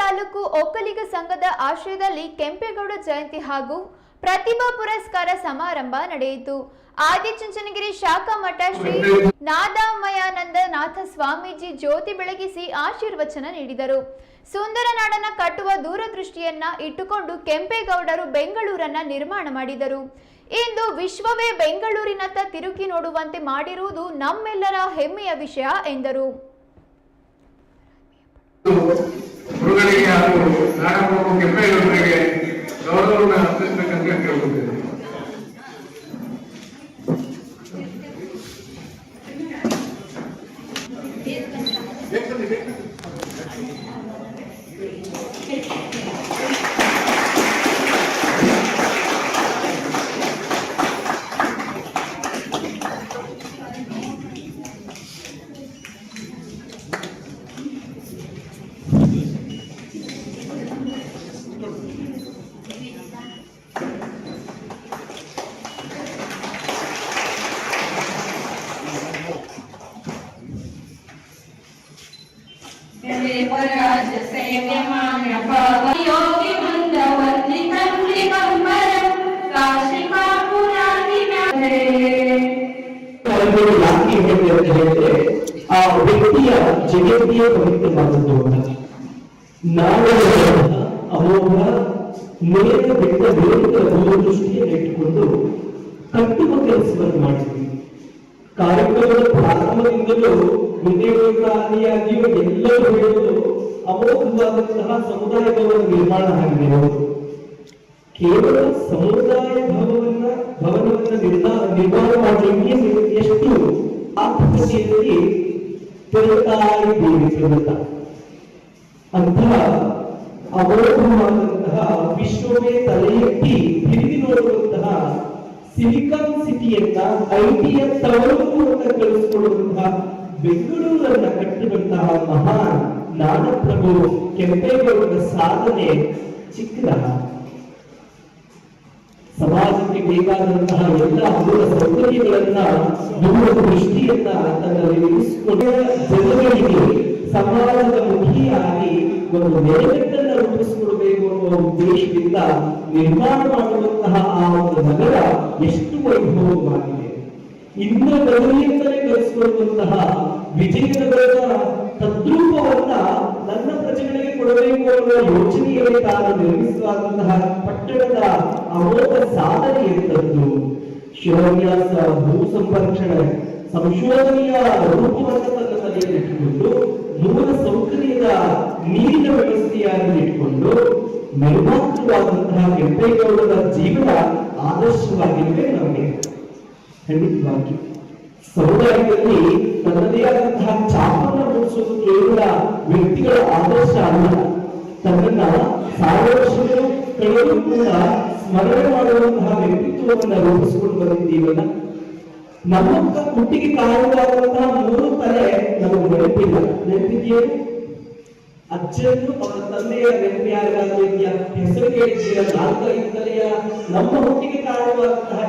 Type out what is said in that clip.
ತಾಲೂಕು ಒಕ್ಕಲಿಗ ಸಂಘದ ಆಶ್ರಯದಲ್ಲಿ ಕೆಂಪೇಗೌಡ ಜಯಂತಿ ಹಾಗೂ ಪ್ರತಿಭಾ ಪುರಸ್ಕಾರ ಸಮಾರಂಭ ನಡೆಯಿತು. ಆದಿಚುಂಚನಗಿರಿ ಶಾಖಾ ಮಠ ಶ್ರೀ ನಾದಾಮಯಾನಂದ ನಾಥ ಸ್ವಾಮೀಜಿ ಜ್ಯೋತಿ ಬೆಳಗಿಸಿ ಆಶೀರ್ವಚನ ನೀಡಿದರು. ಸುಂದರ ನಾಡನ್ನ ಕಟ್ಟುವ ದೂರದೃಷ್ಟಿಯನ್ನ ಇಟ್ಟುಕೊಂಡು ಕೆಂಪೇಗೌಡರು ಬೆಂಗಳೂರನ್ನ ನಿರ್ಮಾಣ ಮಾಡಿದರು. ಇಂದು ವಿಶ್ವವೇ ಬೆಂಗಳೂರಿನತ್ತ ತಿರುಗಿ ನೋಡುವಂತೆ ಮಾಡಿರುವುದು ನಮ್ಮೆಲ್ಲರ ಹೆಮ್ಮೆಯ ವಿಷಯ ಎಂದರು. ಹಾಗೂ ನಾಡಪ್ರಭು ಕೆಂಪೇಗೌಡರಿಗೆ ಗೌರವವನ್ನು ಅರ್ಪಿಸಬೇಕಂತ ಕೇಳ್ಕೊಳ್ತೇನೆ ಆ ವ್ಯಕ್ತಿಯ ಜಗತ್ತಿಯೇ ಪವಿತ್ರವಾದದ್ದು ಅಂತ ನಾವು ಅಮೋಘ ನೇರ ಬೆಟ್ಟ ವಿರುದ್ಧ ದೂರದೃಷ್ಟಿಯನ್ನು ಇಟ್ಟುಕೊಂಡು ಕಟ್ಟುವ ಕೆಲಸವನ್ನು ಮಾಡಿದ್ವಿ ಕಾರ್ಯಕ್ರಮದ ಪ್ರಾರಂಭದಿಂದಲೂ ವಿದ್ಯಾರ್ಥಿಯಾಗಿಯೂ ಎಲ್ಲರೂ ಹೇಳುವುದು ಅಮೋಘವಾದಂತಹ ಸಮುದಾಯ ಭವನ ನಿರ್ಮಾಣ ಆಗಿದೆ. ಕೇವಲ ಸಮುದಾಯ ಭವನ ಭವನವನ್ನ ನಿರ್ಮಾಣ ನಿರ್ಮಾಣ ಮಾಡಲಿಕ್ಕೆ ಎಷ್ಟು ಆತ್ಮಶೀಲತೆಗೆ ತೆರಳುತ್ತಾ ಇದ್ದೀರಿ ಪ್ರವೃತ್ತ ಅಂತಹ ಅಮೋಘವಾದಂತಹ ವಿಶ್ವವೇ ತಲೆ ಎತ್ತಿ ತಿರುಗಿ ನೋಡುವಂತಹ ಸಿಲಿಕಾನ್ ಸಿಟಿಯನ್ನ, ಐಟಿಯ ತವರು ಅಂತ ಕಳಿಸಿಕೊಳ್ಳುವಂತಹ ಬೆಂಗಳೂರನ್ನ ಕಟ್ಟಿದಂತಹ ಮಹಾನ್ ನಾಡಪ್ರಭು ಕೆಂಪೇಗೌಡರ ಸಾಧನೆ ಚಿಕ್ಕದ. ಸಮಾಜಕ್ಕೆ ಬೇಕಾದಂತಹ ಎಲ್ಲ ಮೂಲ ಸೌಕರ್ಯಗಳನ್ನ ದೂರ ದೃಷ್ಟಿಯನ್ನ ತನ್ನಲ್ಲಿ ಇರಿಸಿಕೊಂಡ ಜನಗಳಿಗೆ ಸಮಾಜದ ಮುಖಿಯಾಗಿ ಒಂದು ನೆಲೆಗಟ್ಟನ್ನು ರೂಪಿಸಿಕೊಡಬೇಕು ಅನ್ನುವ ಉದ್ದೇಶದಿಂದ ನಿರ್ಮಾಣ ಮಾಡುವಂತಹ ಆ ಒಂದು ನಗರ ಎಷ್ಟು ವೈಭವವಾಗಿದೆ. ಇಂದ್ರ ಗೌರಿಯಿಂದಲೇ ಕಲಿಸಿಕೊಳ್ಳುವಂತಹ ವಿಜಯನಗರದ ಕೊಡಬೇಕು ಯೋಜನೆಯಲ್ಲಿ ತಾನು ನಿರ್ಮಿಸುವಂತಹ ಪಟ್ಟಣದ ಅಮೋಘ ಸಾಧನೆ ಎಂತದ್ದು? ಶಿವನ್ಯಾಸ, ಭೂ ಸಂರಕ್ಷಣೆ, ಸಂಶೋಧನೆಯ ರೂಪವನ್ನು ತನ್ನ ತಲೆಯಲ್ಲಿ ಇಟ್ಟುಕೊಂಡು, ಮೂಲ ಸೌಕರ್ಯದ ನೀರಿನ ವ್ಯವಸ್ಥೆಯನ್ನು ಇಟ್ಟುಕೊಂಡು, ನಿರ್ಮಾತೃವಾದಂತಹ ಕೆಂಪೇಗೌಡರ ಜೀವನ ಆದರ್ಶವಾಗಿದೆ ನಮಗೆ. ಖಂಡಿತವಾಗಿ. ಸಮುದಾಯದಲ್ಲಿ ತನ್ನದೇ ಆದಂತಹ ಚಾಪನ್ನು ಮೂಡಿಸುವುದು ಕೇವಲ ವ್ಯಕ್ತಿಗಳ ಆದರ್ಶ ಅಲ್ಲ. ವರ್ಷಗಳು ಕಳೆದರೂ ಸ್ಮರಣೆ ಮಾಡುವಂತಹ ವ್ಯಕ್ತಿತ್ವವನ್ನು ರೂಪಿಸಿಕೊಂಡು ಬಂದಿದ್ದೀವಲ್ಲ ನಮ್ಮ ಹುಟ್ಟಿಗೆ ಕಾರಣವಾದಂತಹ ಮೂರು ತಲೆ ನಮಗೆ ನೆನಪಿಲ್ಲ. ನೆನಪಿದೆಯೇ? ಅಜ್ಜನ್ನು ಅವರ ತಂದೆಯ ನೆನಪು ಇದೆಯಾ? ಹೆಸರು ಕೇಳಿದ್ದೀರಾ? ನಾಲ್ಕೈದು ತಲೆಯ ನಮ್ಮ ಹುಟ್ಟಿಗೆ ಕಾರಣವಾದಂತಹ